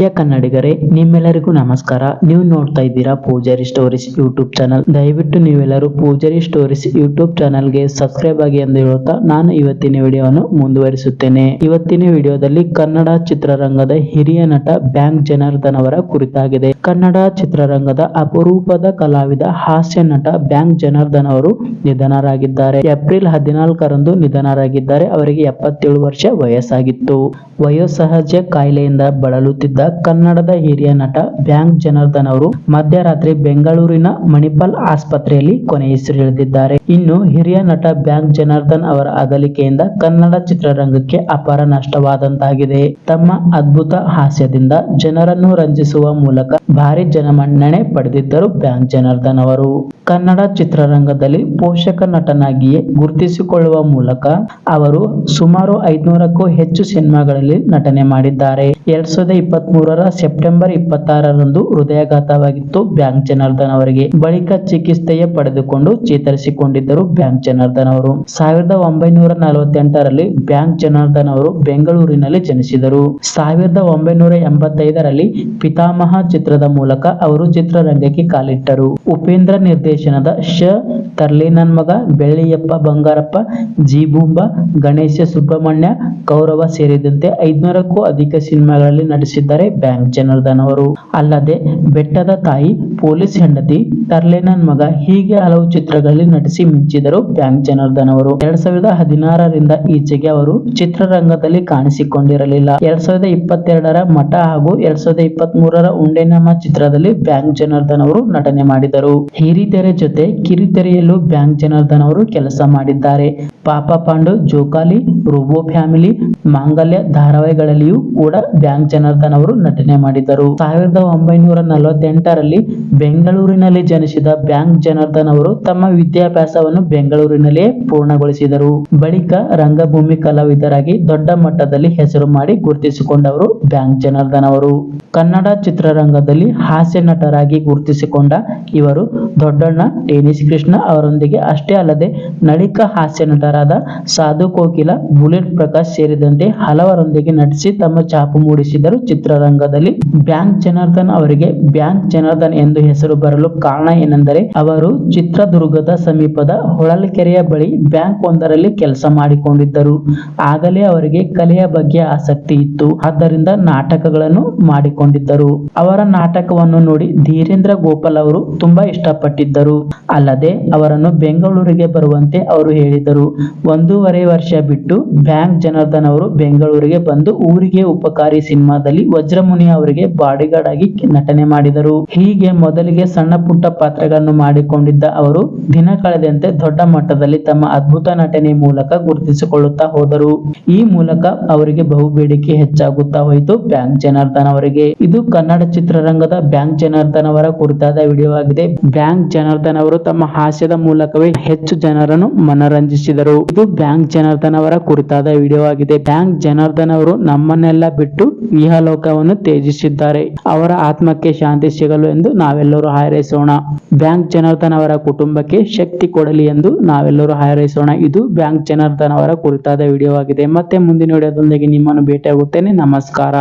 ಪ್ರಿಯ ಕನ್ನಡಿಗರೇ, ನಿಮ್ಮೆಲ್ಲರಿಗೂ ನಮಸ್ಕಾರ. ನೀವು ನೋಡ್ತಾ ಇದ್ದೀರಾ ಪೂಜಾರಿ ಸ್ಟೋರೀಸ್ ಯೂಟ್ಯೂಬ್ ಚಾನಲ್. ದಯವಿಟ್ಟು ನೀವೆಲ್ಲರೂ ಪೂಜಾರಿ ಸ್ಟೋರೀಸ್ ಯೂಟ್ಯೂಬ್ ಚಾನಲ್ಗೆ ಸಬ್ಸ್ಕ್ರೈಬ್ ಆಗಿ ಎಂದು ಹೇಳುತ್ತಾ ನಾನು ಇವತ್ತಿನ ವಿಡಿಯೋವನ್ನು ಮುಂದುವರಿಸುತ್ತೇನೆ. ಇವತ್ತಿನ ವಿಡಿಯೋದಲ್ಲಿ ಕನ್ನಡ ಚಿತ್ರರಂಗದ ಹಿರಿಯ ನಟ ಬ್ಯಾಂಕ್ ಜನಾರ್ದನ್ ಅವರ ಕುರಿತಾಗಿದೆ. ಕನ್ನಡ ಚಿತ್ರರಂಗದ ಅಪರೂಪದ ಕಲಾವಿದ, ಹಾಸ್ಯ ನಟ ಬ್ಯಾಂಕ್ ಜನಾರ್ದನ್ ಅವರು ನಿಧನರಾಗಿದ್ದಾರೆ. ಏಪ್ರಿಲ್ ಹದಿನಾಲ್ಕರಂದು ನಿಧನರಾಗಿದ್ದಾರೆ. ಅವರಿಗೆ ಎಪ್ಪತ್ತೇಳು ವರ್ಷ ವಯಸ್ಸಾಗಿತ್ತು. ವಯೋಸಹಜ ಕಾಯಿಲೆಯಿಂದ ಬಳಲುತ್ತಿದ್ದ ಕನ್ನಡದ ಹಿರಿಯ ನಟ ಬ್ಯಾಂಕ್ ಜನಾರ್ದನ್ ಅವರು ಮಧ್ಯರಾತ್ರಿ ಬೆಂಗಳೂರಿನ ಮಣಿಪಾಲ್ ಆಸ್ಪತ್ರೆಯಲ್ಲಿ ಕೊನೆಯುಸಿರೆಳೆದಿದ್ದಾರೆ ಇನ್ನು ಹಿರಿಯ ನಟ ಬ್ಯಾಂಕ್ ಜನಾರ್ದನ್ ಅವರ ಅಗಲಿಕೆಯಿಂದ ಕನ್ನಡ ಚಿತ್ರರಂಗಕ್ಕೆ ಅಪಾರ ನಷ್ಟವಾದಂತಾಗಿದೆ. ತಮ್ಮ ಅದ್ಭುತ ಹಾಸ್ಯದಿಂದ ಜನರನ್ನು ರಂಜಿಸುವ ಮೂಲಕ ಭಾರಿ ಜನಮನ್ನಣೆ ಪಡೆದಿದ್ದರು ಬ್ಯಾಂಕ್ ಜನಾರ್ದನ್ ಅವರು. ಕನ್ನಡ ಚಿತ್ರರಂಗದಲ್ಲಿ ಪೋಷಕ ನಟನಾಗಿಯೇ ಗುರುತಿಸಿಕೊಳ್ಳುವ ಮೂಲಕ ಅವರು ಸುಮಾರು ಐದುನೂರಕ್ಕೂ ಹೆಚ್ಚು ಸಿನಿಮಾಗಳಲ್ಲಿ ನಟನೆ ಮಾಡಿದ್ದಾರೆ. ಎರಡ್ ಸಾವಿರದ ಇಪ್ಪತ್ತ್ ಮೂರರ ಸೆಪ್ಟೆಂಬರ್ ಇಪ್ಪತ್ತಾರರಂದು ಹೃದಯಾಘಾತವಾಗಿತ್ತು ಬ್ಯಾಂಕ್ ಜನಾರ್ದನ್ ಅವರಿಗೆ. ಬಳಿಕ ಚಿಕಿತ್ಸೆಯ ಪಡೆದುಕೊಂಡು ಚೇತರಿಸಿಕೊಂಡಿದ್ದರು ಬ್ಯಾಂಕ್ ಜನಾರ್ದನ್ ಅವರು. ಸಾವಿರದ ಒಂಬೈನೂರ ನಲವತ್ತೆಂಟರಲ್ಲಿ ಬ್ಯಾಂಕ್ ಜನಾರ್ದನ್ ಅವರು ಬೆಂಗಳೂರಿನಲ್ಲಿ ಜನಿಸಿದರು. ಸಾವಿರದ ಒಂಬೈನೂರ ಎಂಬತ್ತೈದರಲ್ಲಿ ಪಿತಾಮಹ ಚಿತ್ರದ ಮೂಲಕ ಅವರು ಚಿತ್ರರಂಗಕ್ಕೆ ಕಾಲಿಟ್ಟರು. ಉಪೇಂದ್ರ ನಿರ್ದೇಶನದ ಶ ತರ್ಲಿ ನನ್ ಮಗ, ಬೆಳ್ಳಿಯಪ್ಪ, ಬಂಗಾರಪ್ಪ, ಜೀಬೂಂಬ, ಗಣೇಶ, ಸುಬ್ರಹ್ಮಣ್ಯ, ಕೌರವ ಸೇರಿದಂತೆ ಐದ್ನೂರಕ್ಕೂ ಅಧಿಕ ಸಿನಿಮಾಗಳಲ್ಲಿ ನಟಿಸಿದ್ದಾರೆ ಬ್ಯಾಂಕ್ ಜನಾರ್ದನ್ ಅವರು. ಅಲ್ಲದೆ, ಬೆಟ್ಟದ ತಾಯಿ, ಪೊಲೀಸ್ ಹೆಂಡತಿ, ತರ್ಲೆ ನನ್ ಮಗ ಹೀಗೆ ಹಲವು ಚಿತ್ರಗಳಲ್ಲಿ ನಟಿಸಿ ಮಿಂಚಿದರು ಬ್ಯಾಂಕ್ ಜನಾರ್ದನ್ ಅವರು. ಎರಡ್ ಸಾವಿರದ ಹದಿನಾರರಿಂದ ಈಚೆಗೆ ಅವರು ಚಿತ್ರರಂಗದಲ್ಲಿ ಕಾಣಿಸಿಕೊಂಡಿರಲಿಲ್ಲ. ಎರಡ್ ಸಾವಿರದ ಇಪ್ಪತ್ತೆರಡರ ಮಠ ಹಾಗೂ ಎರಡ್ ಸಾವಿರದ ಇಪ್ಪತ್ತ್ ಮೂರರ ಉಂಡೆನಮ್ಮ ಚಿತ್ರದಲ್ಲಿ ಬ್ಯಾಂಕ್ ಜನಾರ್ದನ್ ಅವರು ನಟನೆ ಮಾಡಿದರು. ಹಿರಿತೆರೆ ಜೊತೆ ಕಿರಿತೆರೆಯಲ್ಲೂ ಬ್ಯಾಂಕ್ ಜನಾರ್ದನ್ ಅವರು ಕೆಲಸ ಮಾಡಿದ್ದಾರೆ. ಪಾಪ ಪಾಂಡು, ಜೋಕಾಲಿ, ರೋಬೋ ಫ್ಯಾಮಿಲಿ, ಮಾಂಗಲ್ಯ ಧಾರಾವಾಹಿಗಳಲ್ಲಿಯೂ ಕೂಡ ಬ್ಯಾಂಕ್ ಜನಾರ್ದನ್ ಅವರು ನಟನೆ ಮಾಡಿದರು ಸಾವಿರದ ಒಂಬೈನೂರ ನಲವತ್ತೆಂಟರಲ್ಲಿ ಬೆಂಗಳೂರಿನಲ್ಲಿ ಜನಿಸಿದ ಬ್ಯಾಂಕ್ ಜನಾರ್ದನ್ ಅವರು ತಮ್ಮ ವಿದ್ಯಾಭ್ಯಾಸವನ್ನು ಬೆಂಗಳೂರಿನಲ್ಲಿಯೇ ಪೂರ್ಣಗೊಳಿಸಿದರು. ಬಳಿಕ ರಂಗಭೂಮಿ ಕಲಾವಿದರಾಗಿ ದೊಡ್ಡ ಮಟ್ಟದಲ್ಲಿ ಹೆಸರು ಮಾಡಿ ಗುರುತಿಸಿಕೊಂಡವರು ಬ್ಯಾಂಕ್ ಜನಾರ್ದನ್ ಅವರು. ಕನ್ನಡ ಚಿತ್ರರಂಗದಲ್ಲಿ ಹಾಸ್ಯ ನಟರಾಗಿ ಗುರುತಿಸಿಕೊಂಡ ಇವರು ದೊಡ್ಡಣ್ಣ ಟೆನಿಸ್ ಕೃಷ್ಣ ಅವರೊಂದಿಗೆ ಅಷ್ಟೇ ಅಲ್ಲದೆ ನಳಿಕ ಹಾಸ್ಯ ನಟರಾದ ಸಾಧು ಕೋಕಿಲ, ಬುಲೆಟ್ ಪ್ರಕಾಶ್ ಸೇರಿದಂತೆ ಹಲವರೊಂದಿಗೆ ನಟಿಸಿ ತಮ್ಮ ಛಾಪು ಮೂಡಿಸಿದರು ಚಿತ್ರರಂಗದಲ್ಲಿ ಬ್ಯಾಂಕ್ ಜನಾರ್ದನ್ ಅವರಿಗೆ ಬ್ಯಾಂಕ್ ಜನಾರ್ದನ್ ಎಂದು ಹೆಸರು ಬರಲು ಕಾರಣ ಏನೆಂದರೆ ಅವರು ಚಿತ್ರದುರ್ಗದ ಸಮೀಪದ ಹೊಳಲ್ಕೆರೆಯ ಬಳಿ ಬ್ಯಾಂಕ್ ಒಂದರಲ್ಲಿ ಕೆಲಸ ಮಾಡಿಕೊಂಡಿದ್ದರು. ಆಗಲೇ ಅವರಿಗೆ ಕಲೆಯ ಬಗ್ಗೆ ಆಸಕ್ತಿ ಇತ್ತು. ಆದ್ದರಿಂದ ನಾಟಕಗಳನ್ನು ಮಾಡಿಕೊಂಡಿದ್ದರು. ಅವರ ನಾಟಕವನ್ನು ನೋಡಿ ಧೀರೇಂದ್ರ ಗೋಪಾಲ್ ಅವರು ತುಂಬಾ ಇಷ್ಟಪಟ್ಟಿದ್ದರು. ಅಲ್ಲದೆ ಅವರನ್ನು ಬೆಂಗಳೂರಿಗೆ ಬರುವಂತೆ ಅವರು ಹೇಳಿದರು. ಒಂದೂವರೆ ವರ್ಷ ಬಿಟ್ಟು ಬ್ಯಾಂಕ್ ಜನಾರ್ದನ್ ಅವರು ಬೆಂಗಳೂರಿಗೆ ಬಂದು ಊರಿಗೆ ಉಪಕಾರಿ ಸಿನಿಮಾದಲ್ಲಿ ವಜ್ರಮುನಿ ಅವರಿಗೆ ಬಾಡಿಗಾರ್ಡ್ ಆಗಿ ನಟನೆ ಮಾಡಿದರು. ಹೀಗೆ ಮೊದಲಿಗೆ ಸಣ್ಣ ಪುಟ್ಟ ಪಾತ್ರಗಳನ್ನು ಮಾಡಿಕೊಂಡಿದ್ದ ಅವರು ದಿನ ಕಳೆದಂತೆ ದೊಡ್ಡ ಮಟ್ಟದಲ್ಲಿ ತಮ್ಮ ಅದ್ಭುತ ನಟನೆ ಮೂಲಕ ಗುರುತಿಸಿಕೊಳ್ಳುತ್ತಾ ಹೋದರು. ಈ ಮೂಲಕ ಅವರಿಗೆ ಬಹುಬೇಡಿಕೆ ಹೆಚ್ಚಾಗುತ್ತಾ ಹೋಯಿತು ಬ್ಯಾಂಕ್ ಜನಾರ್ದನ್ ಅವರಿಗೆ. ಇದು ಕನ್ನಡ ಚಿತ್ರರಂಗದ ಬ್ಯಾಂಕ್ ಜನಾರ್ದನ್ ಅವರ ಕುರಿತಾದ ವಿಡಿಯೋ ಆಗಿದೆ ಬ್ಯಾಂಕ್ ಜನಾರ್ದನ್ ಅವರು ತಮ್ಮ ಹಾಸ್ಯದ ಮೂಲಕವೇ ಹೆಚ್ಚು ಜನರನ್ನು ಮನರಂಜಿಸಿದರು. ಇದು ಬ್ಯಾಂಕ್ ಜನಾರ್ದನ್ ಅವರ ಕುರಿತಾದ ವಿಡಿಯೋ ಆಗಿದೆ ಬ್ಯಾಂಕ್ ಜನಾರ್ದನ್ ಅವರು ನಮ್ಮನ್ನೆಲ್ಲ ಬಿಟ್ಟು ಇಹಲೋಕವನ್ನು ತ್ಯಜಿಸಿದ್ದಾರೆ. ಅವರ ಆತ್ಮಕ್ಕೆ ಶಾಂತಿ ಸಿಗಲು ಎಂದು ನಾವೆಲ್ಲರೂ ಹಾರೈಸೋಣ. ಬ್ಯಾಂಕ್ ಜನಾರ್ದನ್ ಅವರ ಕುಟುಂಬಕ್ಕೆ ಶಕ್ತಿ ಕೊಡಲಿ ಎಂದು ನಾವೆಲ್ಲರೂ ಹಾರೈಸೋಣ. ಇದು ಬ್ಯಾಂಕ್ ಜನಾರ್ದನ್ ಅವರ ಕುರಿತಾದ ವಿಡಿಯೋ ಆಗಿದೆ ಮತ್ತೆ ಮುಂದಿನ ವಿಡಿಯೋದೊಂದಿಗೆ ನಿಮ್ಮನ್ನು ಭೇಟಿಯಾಗುತ್ತೇನೆ. ನಮಸ್ಕಾರ.